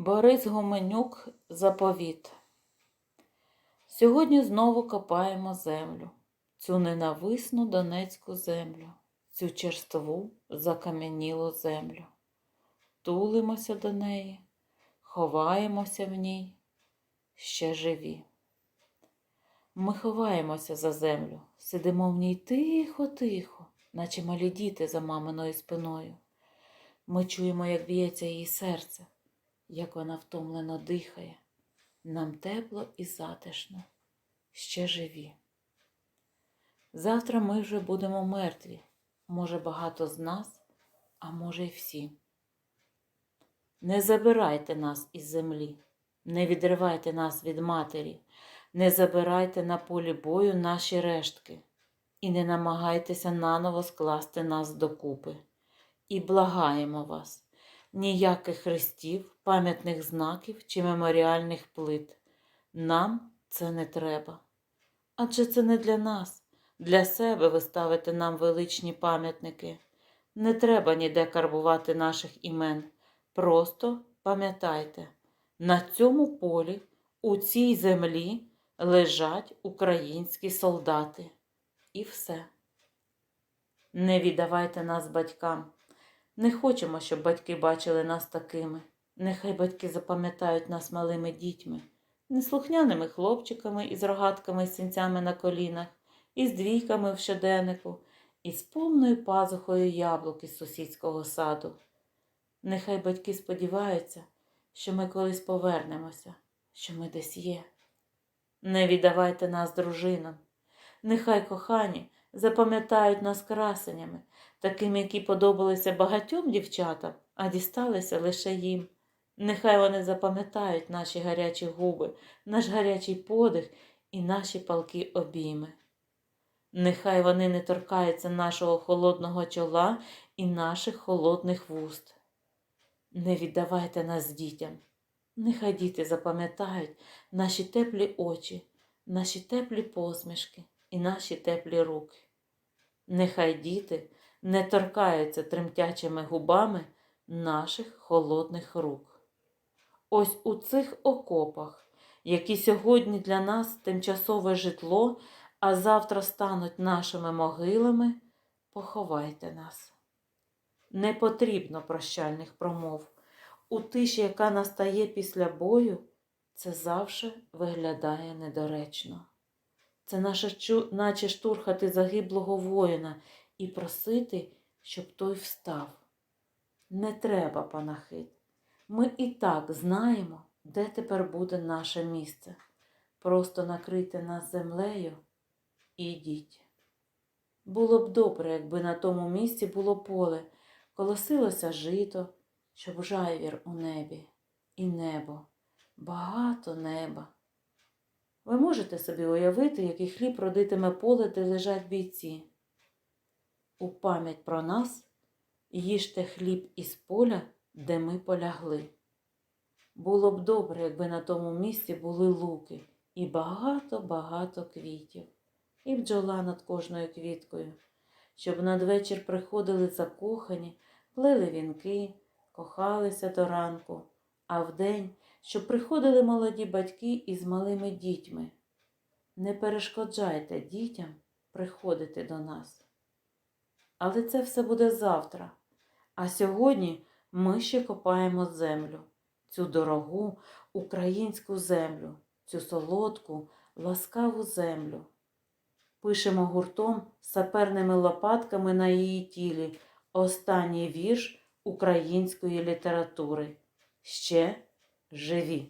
Борис Гуменюк заповіт. Сьогодні знову копаємо землю, цю ненависну донецьку землю, цю черству закам'янілу землю. Тулимося до неї, ховаємося в ній, ще живі. Ми ховаємося за землю, сидимо в ній тихо-тихо, наче малі діти за маминою спиною. Ми чуємо, як б'ється її серце, як вона втомлено дихає. Нам тепло і затишно, ще живі. Завтра ми вже будемо мертві, може, багато з нас, а може, й всі. Не забирайте нас із землі, не відривайте нас від матері, не забирайте на полі бою наші рештки і не намагайтеся наново скласти нас докупи. І благаємо вас, ніяких хрестів, пам'ятних знаків чи меморіальних плит. Нам це не треба. Адже це не для нас, для себе ви ставите нам величні пам'ятники. Не треба ніде карбувати наших імен. Просто пам'ятайте, на цьому полі, у цій землі лежать українські солдати. І все. Не віддавайте нас батькам. Не хочемо, щоб батьки бачили нас такими. Нехай батьки запам'ятають нас малими дітьми, неслухняними хлопчиками із рогатками і синцями на колінах, із двійками в щоденнику, і з повною пазухою яблук із сусідського саду. Нехай батьки сподіваються, що ми колись повернемося, що ми десь є. Не віддавайте нас дружинам. Нехай кохані запам'ятають нас красенями, такими, які подобалися багатьом дівчатам, а дісталися лише їм. Нехай вони запам'ятають наші гарячі губи, наш гарячий подих і наші палки обійми. Нехай вони не торкаються нашого холодного чола і наших холодних вуст. Не віддавайте нас дітям. Нехай діти запам'ятають наші теплі очі, наші теплі посмішки і наші теплі руки. Нехай діти не торкаються тремтячими губами наших холодних рук. Ось у цих окопах, які сьогодні для нас тимчасове житло, а завтра стануть нашими могилами, поховайте нас. Не потрібно прощальних промов. У тиші, яка настає після бою, це завжди виглядає недоречно. Це наше, наче штурхати загиблого воїна і просити, щоб той встав. Не треба, панахид. Ми і так знаємо, де тепер буде наше місце. Просто накрийте нас землею і йдіть. Було б добре, якби на тому місці було поле, колосилося жито, щоб жайвір у небі, і небо, багато неба. Ви можете собі уявити, який хліб родитиме поле, де лежать бійці. У пам'ять про нас їжте хліб із поля, де ми полягли. Було б добре, якби на тому місці були луки і багато-багато квітів, і бджола над кожною квіткою, щоб надвечір приходили закохані, плели вінки, кохалися до ранку, а вдень, щоб приходили молоді батьки із малими дітьми. Не перешкоджайте дітям приходити до нас. Але це все буде завтра. А сьогодні ми ще копаємо землю, цю дорогу українську землю, цю солодку, ласкаву землю. Пишемо гуртом саперними лопатками на її тілі останній вірш української літератури. Ще живі.